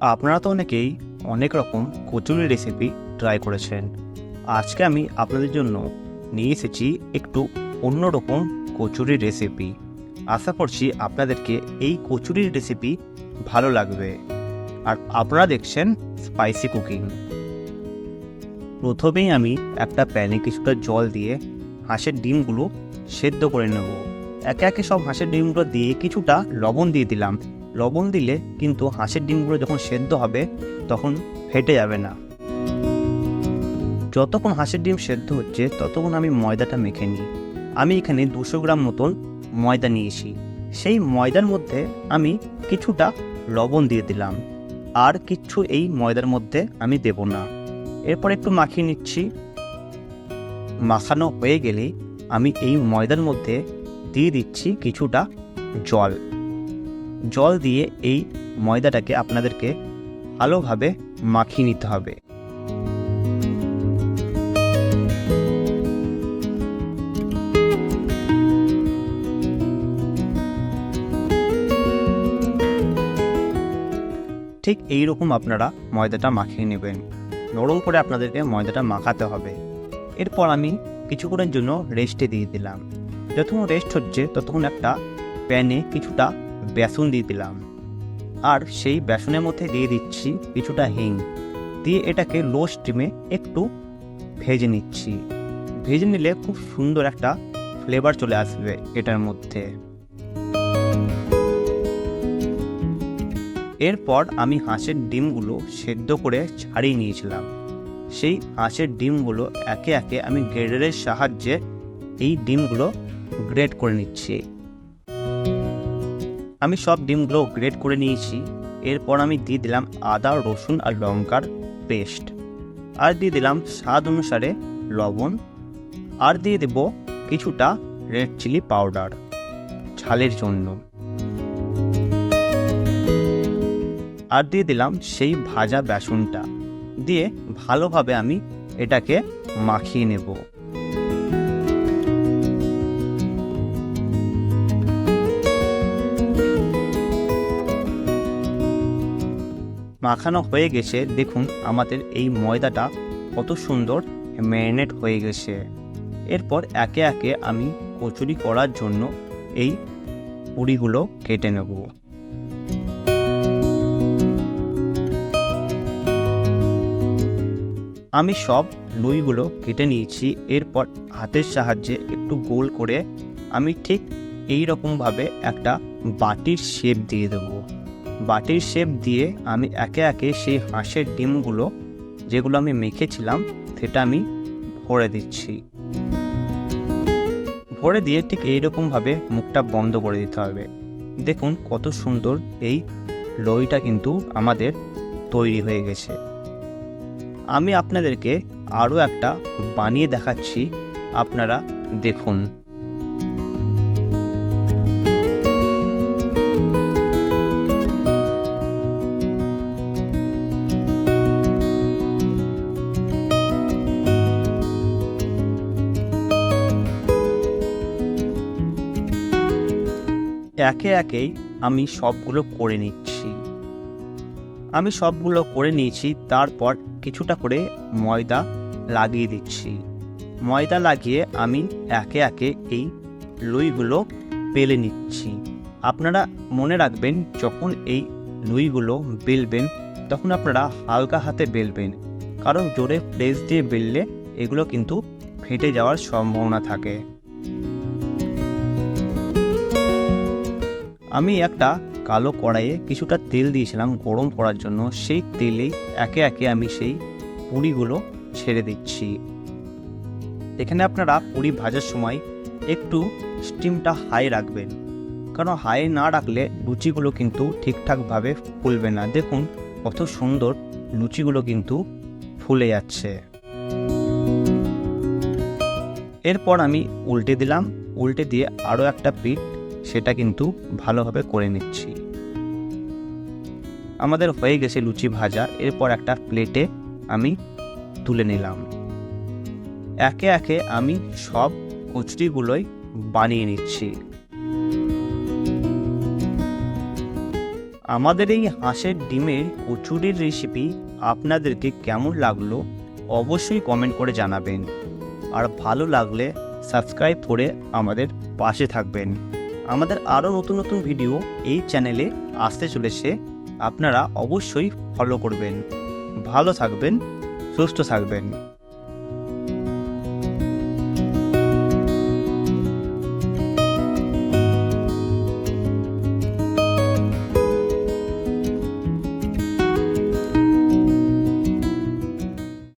আপনারা তো অনেকেই অনেক রকম কচুরি রেসিপি ট্রাই করেছেন। আজকে আমি আপনাদের জন্য নিয়ে এসেছি একটু অন্যরকম কচুরি রেসিপি আশা করছি আপনাদেরকে এই কচুরির রেসিপি ভালো লাগবে। আর আপনারা দেখছেন স্পাইসি কুকিং প্রথমেই আমি একটা প্যানে কিছুটা জল দিয়ে হাঁসের ডিমগুলো সেদ্ধ করে নেব। একে একে সব হাঁসের ডিমগুলো দিয়ে কিছুটা লবণ দিয়ে দিলাম। লবণ দিলে কিন্তু হাঁসের ডিমগুলো যখন সেদ্ধ হবে, তখন ফেটে যাবে না। যতক্ষণ হাঁসের ডিম সেদ্ধ হচ্ছে, ততক্ষণ আমি ময়দাটা মেখে নিই। আমি এখানে দুশো গ্রাম মতন ময়দা নিয়েছি। সেই ময়দার মধ্যে আমি কিছুটা লবণ দিয়ে দিলাম। আর কিচ্ছু এই ময়দার মধ্যে আমি দেব না। এরপর একটু মাখিয়ে নিচ্ছি। মাখানো হয়ে গেলে আমি এই ময়দার মধ্যে দিয়ে দিচ্ছি কিছুটা জল। জল দিয়ে এই ময়দাটাকে আপনাদেরকে ভালোভাবে মাখিয়ে নিতে হবে। ঠিক এই রকম আপনারা ময়দাটা মাখিয়ে নেবেন। নরম করে আপনাদেরকে ময়দাটা মাখাতে হবে। এরপর আমি কিছুক্ষণের জন্য রেস্টে দিয়ে দিলাম। যতক্ষণ রেস্ট হচ্ছে, ততক্ষণ একটা প্যানে কিছুটা বেসন দিয়ে দিলাম। আর সেই বেসনের মধ্যে দিয়ে দিচ্ছি কিছুটা হিং। দিয়ে এটাকে লো স্টিমে একটু ভেজে নিচ্ছি। ভেজে নিলে খুব সুন্দর একটা ফ্লেভার চলে আসবে এটার মধ্যে। এরপর আমি হাঁসের ডিমগুলো সেদ্ধ করে ছাড়িয়ে নিয়েছিলাম। সেই হাঁসের ডিমগুলো একে একে আমি গ্রেডারের সাহায্যে এই ডিমগুলো গ্রেড করে নিচ্ছি। আমি সব ডিমগুলো গ্রেড করে নিয়েছি। এরপর আমি দিয়ে দিলাম আদা, রসুন আর লঙ্কার পেস্ট। আর দিয়ে দিলাম স্বাদ অনুসারে লবণ। আর দিয়ে দেব কিছুটা রেড চিলি পাউডার ঝালের জন্য। আর দিয়ে দিলাম সেই ভাজা বেসনটা। দিয়ে ভালোভাবে আমি এটাকে মাখিয়ে নেব। মাখানো হয়ে গেছে, দেখুন আমাদের এই ময়দাটা কত সুন্দর ম্যারিনেট হয়ে গেছে। এরপর একে একে আমি কচুরি করার জন্য এই পুরিগুলো কেটে নেব। আমি সব লুইগুলো কেটে নিয়েছি, এরপর হাতের সাহায্যে একটু গোল করে আমি ঠিক এই রকমভাবে একটা বাটির শেপ দিয়ে দেবো। বাটির শেপ দিয়ে আমি একে একে সেই হাঁসের ডিমগুলো যেগুলো আমি মেখেছিলাম, সেটা আমি ভরে দিচ্ছি। ভরে দিয়ে ঠিক এইরকমভাবে মুখটা বন্ধ করে দিতে হবে। দেখুন কত সুন্দর এই লইটা কিন্তু আমাদের তৈরি হয়ে গেছে। আমি আপনাদেরকে আরও একটা বানিয়ে দেখাচ্ছি, আপনারা দেখুন। একে একেই আমি সবগুলো করে নিচ্ছি। আমি সবগুলো করে নিয়েছি, তারপর কিছুটা করে ময়দা লাগিয়ে দিচ্ছি। ময়দা লাগিয়ে আমি একে একে এই লুইগুলো বেলে নিচ্ছি। আপনারা মনে রাখবেন, যখন এই লুইগুলো বেলবেন, তখন আপনারা হালকা হাতে বেলবেন। কারণ জোরে প্রেস দিয়ে বেললে এগুলো কিন্তু ফেটে যাওয়ার সম্ভাবনা থাকে। আমি একটা কালো কড়াইয়ে কিছুটা তেল দিয়েছিলাম গরম করার জন্য। সেই তেলেই একে একে আমি সেই পুরিগুলো ছেড়ে দিচ্ছি। এখানে আপনারা পুরি ভাজার সময় একটু স্টিমটা হাই রাখবেন। কারণ হাই না রাখলে লুচিগুলো কিন্তু ঠিকঠাকভাবে ফুলবে না। দেখুন কত সুন্দর লুচিগুলো কিন্তু ফুলে যাচ্ছে। এরপর আমি উল্টে দিলাম। উল্টে দিয়ে আরও একটা পিঠ সেটা কিন্তু ভালোভাবে করে নিচ্ছি। আমাদের হয়ে গেছে লুচি ভাজা, এরপর একটা প্লেটে আমি তুলে নিলাম। একে একে আমি সব কচুরিগুলোই বানিয়ে নিচ্ছি। আমাদের এই হাঁসের ডিমের কচুরির রেসিপি আপনাদেরকে কেমন লাগল অবশ্যই কমেন্ট করে জানাবেন। আর ভালো লাগলে সাবস্ক্রাইব করে আমাদের পাশে থাকবেন। আমাদের আরও নতুন নতুন ভিডিও এই চ্যানেলে আসতে চলেছে। আপনারা অবশ্যই ফলো করবেন। ভালো থাকবেন, সুস্থ থাকবেন।